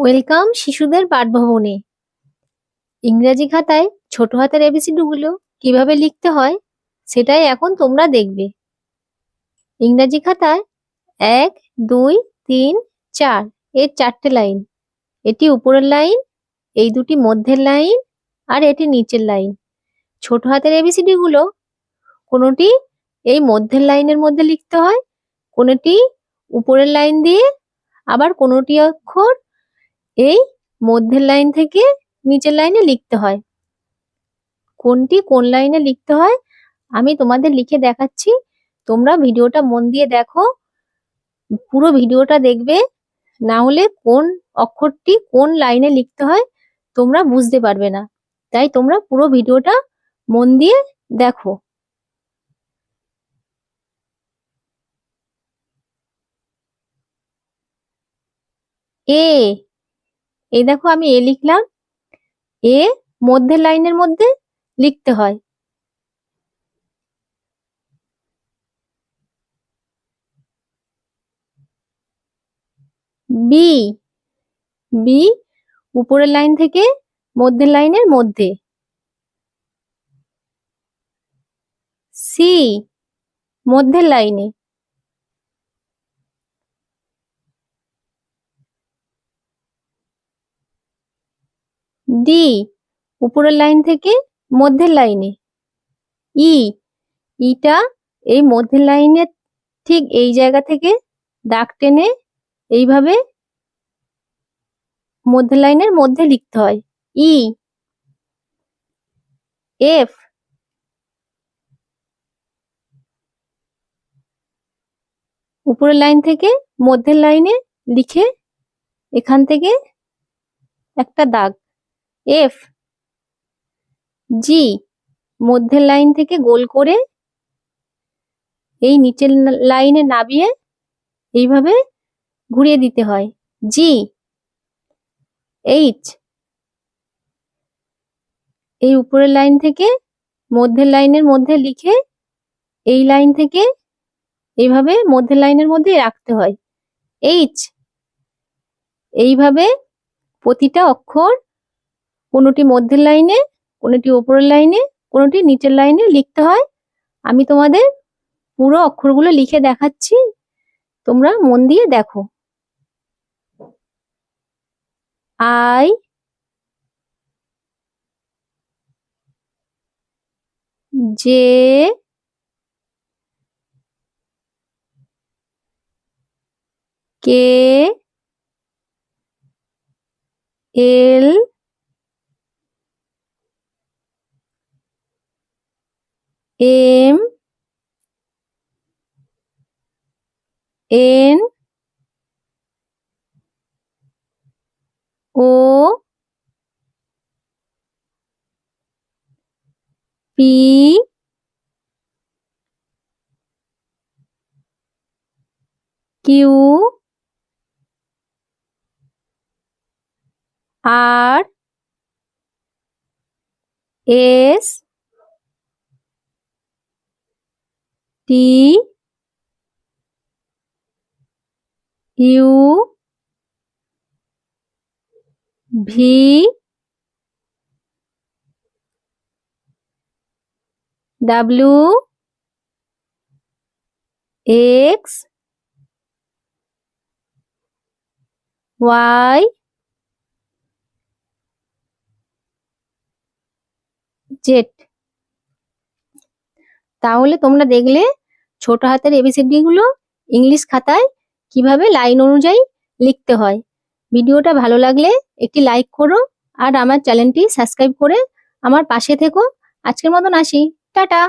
Welcome শিশুদের পাঠভবনে। ইংরাজি খাতায় ছোট হাতের এবিসিডি গুলো কীভাবে লিখতে হয় সেটাই এখন তোমরা দেখবে। ইংরাজি খাতায় এক, দুই, তিন, চার এর চারটে লাইন। এটি উপরের লাইন, এই দুটি মধ্যের লাইন আর এটি নিচের লাইন। ছোট হাতের এবিসিডি গুলো কোনোটি এই মধ্যের লাইনের মধ্যে লিখতে হয়, কোনোটি উপরের লাইন দিয়ে, আবার কোনোটি অক্ষর এই মধ্যের লাইন থেকে নিচের লাইনে লিখতে হয়। কোনটি কোন লাইনে লিখতে হয়? আমি তোমাদের লিখে দেখাচ্ছি। তোমরা ভিডিওটা মন দিয়ে দেখো। পুরো ভিডিওটা দেখবে। না হলে কোন অক্ষরটি কোন লাইনে লিখতে হয় তোমরা বুঝতে পারবে না। তাই তোমরা পুরো ভিডিওটা মন দিয়ে দেখো। এ এই দেখো আমি এ লিখলাম। এ মধ্যের লাইনের মধ্যে লিখতে হয়। বি বি উপরের লাইন থেকে মধ্যের লাইনের মধ্যে। সি মধ্যের লাইনে। ডি উপরের লাইন থেকে মধ্যের লাইনে। ই, ইটা এই মধ্যের লাইনের ঠিক এই জায়গা থেকে দাগ টেনে এইভাবে মধ্যের লাইনের মধ্যে লিখতে হয়। ই, এফ, উপরের লাইন থেকে মধ্যের লাইনে লিখে এখান থেকে একটা দাগ। এফ জি মধ্যের লাইন থেকে গোল করে এই নিচের লাইনে নামিয়ে এইভাবে ঘুরিয়ে দিতে হয়। জি এইচ এই উপরের লাইন থেকে মধ্যের লাইনের মধ্যে লিখে এই লাইন থেকে এইভাবে মধ্যের লাইনের মধ্যে রাখতে হয়। এইচ এইভাবে প্রতিটা অক্ষর কোনোটি মধ্যের লাইনে, কোনোটি ওপরের লাইনে, কোনোটি নিচের লাইনে লিখতে হয়। আমি তোমাদের পুরো অক্ষরগুলো লিখে দেখাচ্ছি। তোমরা মন দিয়ে দেখো। I J K L M N O P Q R S T U V W X Y Z তাহলে তোমরা দেখলে ছোট হাতের এবিসিডি গুলো ইংলিশ খাতায় কীভাবে লাইন অনুযায়ী লিখতে হয়। ভিডিওটা ভালো লাগলে একটি লাইক করো আর আমার চ্যানেলটি সাবস্ক্রাইব করে আমার পাশে থেকো। আজকের মতন আসি। টাটা!